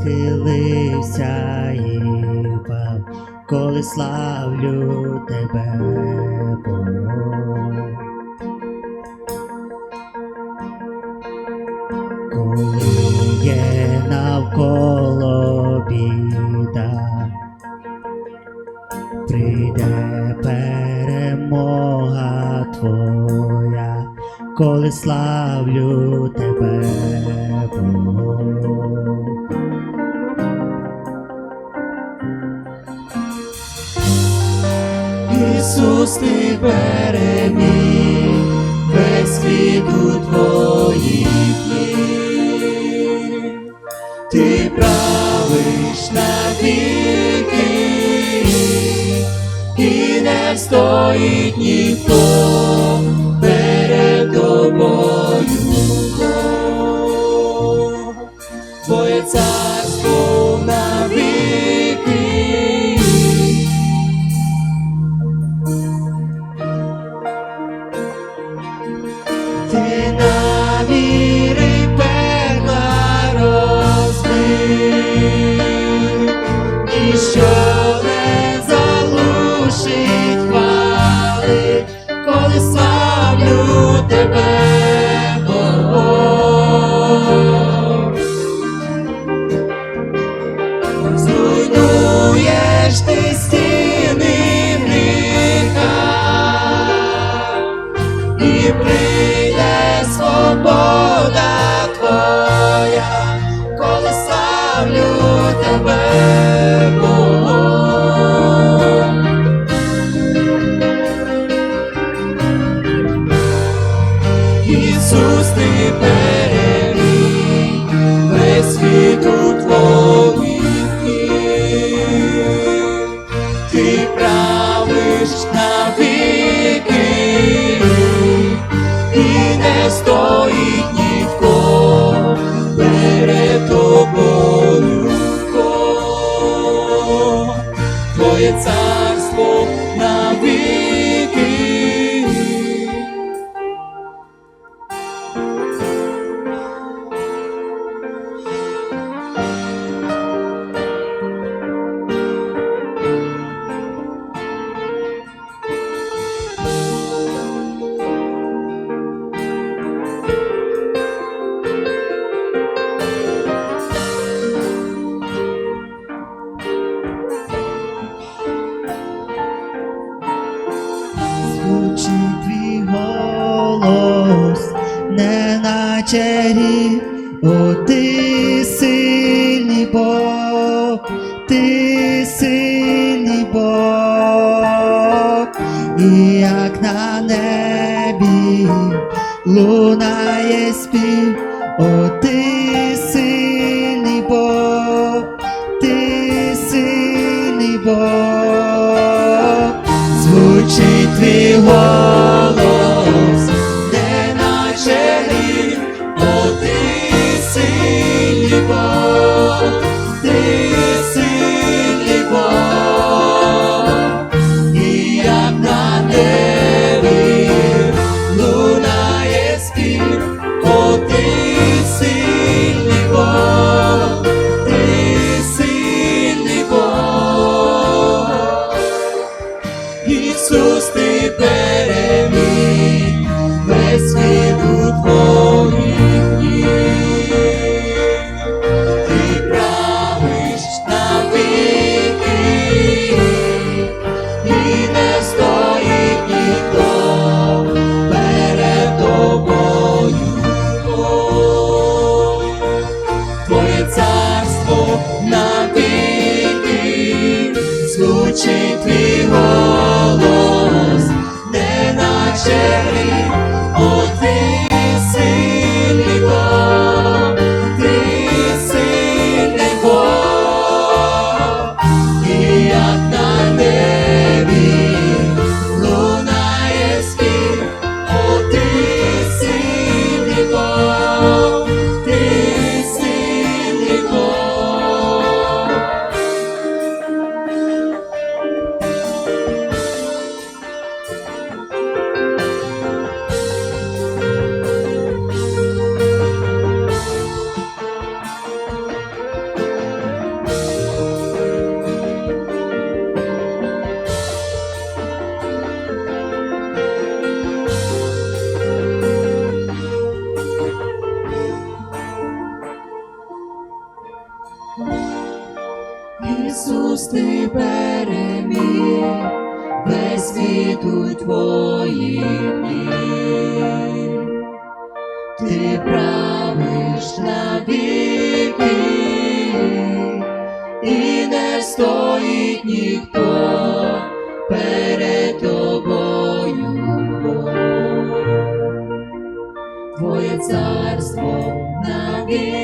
схилився і впав, коли славлю тебе, Бог. Коли є навколо біда, прийде перемога твоя, коли славлю тебе, Бог. Ісус, ти переміг весь світ у твоїх ніг. Ти правиш навіки, і не встоїть ніхто перед тобою. Твоє царство славлю весь рік, о ти сильний Бог, ти сильний Бог, і як на небі лунає спів, о ти сильний Бог, ти сильний Бог. Звучить твій голос, світу твоїх днів. Ти правиш на віки, і не стоїть ніхто перед тобою. Твоє царство навіки,